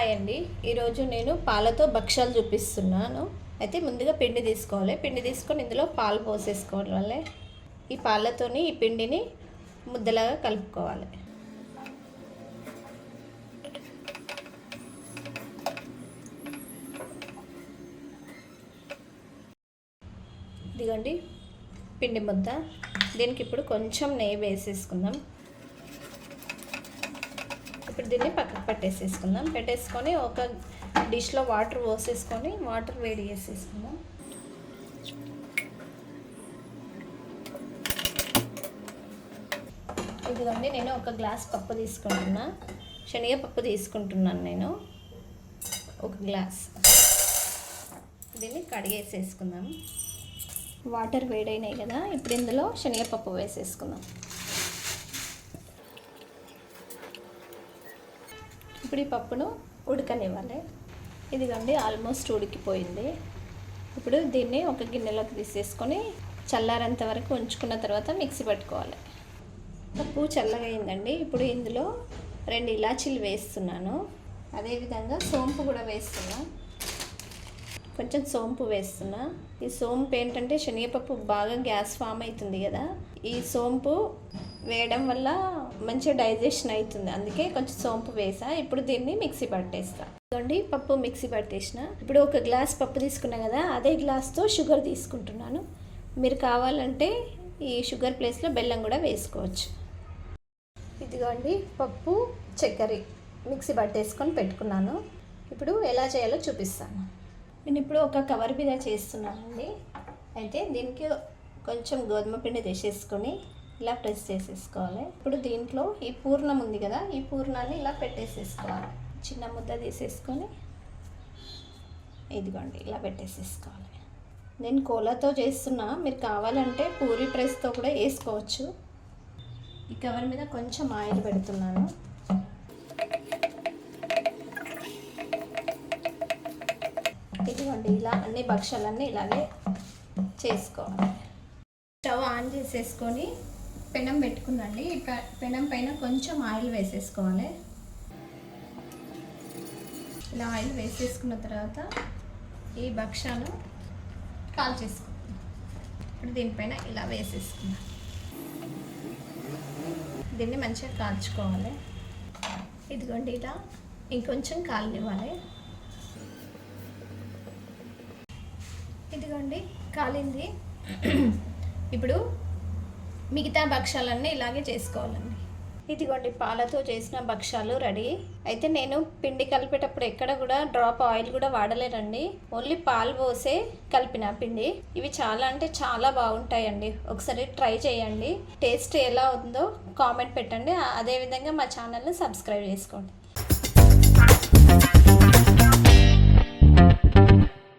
Hi అండి. ఈరోజు నేను పాలతో భక్ష్యాలు చూపిస్తున్నాను. అయితే ముందుగా పిండి తీసుకోవాలి. పిండి తీసుకొని ఇందులో పాలు పోసేసుకోవాలి ఈ పాలతోని ఈ పిండిని ముద్దలాగా కలుపుకోవాలి. ఇదిగోండి పిండి ముద్ద. దీనికి ఇప్పుడు కొంచెం నెయ్యి వేసేసుకుందాం. ఇప్పుడు దీన్ని పక్కకు పెట్టేసేసుకుందాం. పెట్టేసుకొని ఒక డిష్లో వాటర్ పోసేసుకొని వాటర్ వేడి చేసేసుకుందాం. ఇదిగోండి నేను ఒక గ్లాస్ పప్పు తీసుకుంటున్నా. శనగపప్పు తీసుకుంటున్నాను నేను. ఒక గ్లాస్. దీన్ని కడిగేసేసుకుందాం. వాటర్ వేడైనాయి కదా ఇప్పుడు ఇందులో శనగపప్పు వేసేసుకుందాం. ఇప్పుడు ఈ పప్పును ఉడకనివ్వాలి. ఇదిగండి ఆల్మోస్ట్ ఉడికిపోయింది. ఇప్పుడు దీన్ని ఒక గిన్నెలోకి తీసేసుకొని చల్లారేంత వరకు ఉంచుకున్న తర్వాత మిక్సీ పట్టుకోవాలి. పప్పు చల్లగా అయిందండి ఇప్పుడు ఇందులో రెండు ఇలాచీలు వేస్తున్నాను. అదేవిధంగా సోంపు కూడా వేస్తున్నా. కొంచెం సోంపు వేస్తున్నా. ఈ సోంపు ఏంటంటే శనగపప్పు బాగా గ్యాస్ ఫామ్ అవుతుంది కదా. ఈ సోంపు వేయడం వల్ల మంచిగా డైజెషన్ అవుతుంది. అందుకే కొంచెం సోంపు వేసా. ఇప్పుడు దీన్ని మిక్సీ పట్టేస్తా. ఇదిగోండి పప్పు మిక్సీ పట్టేసిన. ఇప్పుడు ఒక గ్లాస్ పప్పు తీసుకున్నా కదా అదే గ్లాస్తో షుగర్ తీసుకుంటున్నాను. మీరు కావాలంటే ఈ షుగర్ ప్లేస్లో బెల్లం కూడా వేసుకోవచ్చు. ఇదిగోండి పప్పు చక్కెర మిక్సీ పట్టేసుకొని పెట్టుకున్నాను. ఇప్పుడు ఎలా చేయాలో చూపిస్తాను. నేను ఇప్పుడు ఒక కవర్ మీద చేస్తున్నానండి. అయితే దీనికి కొంచెం గోధుమ పిండి తీసేసుకొని ఇలా ప్రెస్ చేసేసుకోవాలి. ఇప్పుడు దీంట్లో ఈ పూర్ణం ఉంది కదా ఈ పూర్ణాన్ని ఇలా పెట్టేసేసుకోవాలి. చిన్న ముద్ద తీసేసుకొని ఇదిగోండి ఇలా పెట్టేసేసుకోవాలి. నేను కోలాతో చేస్తున్నా మీరు కావాలంటే పూరి ప్రెస్తో కూడా వేసుకోవచ్చు. ఈ కవర్ మీద కొంచెం ఆయిల్ పెడుతున్నాను. ఇదిగోండి ఇలా అన్ని భక్షాలన్నీ ఇలాగే చేసుకోవాలి. స్టవ్ ఆన్ చేసేసుకొని పెనం పెట్టుకుందండి పె- పెనం పైన కొంచెం ఆయిల్ వేసేసుకోవాలి. ఇలా ఆయిల్ వేసేసుకున్న తర్వాత ఈ భక్షాలు కాల్ చేసుకోవాలి. ఇప్పుడు దీనిపైన ఇలా వేసేసుకుందాం. దీన్ని మంచిగా కాల్చుకోవాలి. ఇదిగోండి ఇలా ఇంకొంచెం కాలనివ్వాలి. ఇదిగోండి కాలింది. ఇప్పుడు మిగతా భక్షాలన్నీ ఇలాగే చేసుకోవాలండి. ఇదిగోండి పాలతో చేసిన భక్షాలు రెడీ. అయితే నేను పిండి కలిపేటప్పుడు ఎక్కడ కూడా డ్రాప్ ఆయిల్ కూడా వాడలేనండి ఓన్లీ పాలు పోసే కలిపిన పిండి. ఇవి చాలా అంటే చాలా బాగుంటాయండి. ఒకసారి ట్రై చేయండి. టేస్ట్ ఎలా ఉందో కామెంట్ పెట్టండి. అదేవిధంగా మా ఛానల్ని సబ్స్క్రైబ్ చేసుకోండి.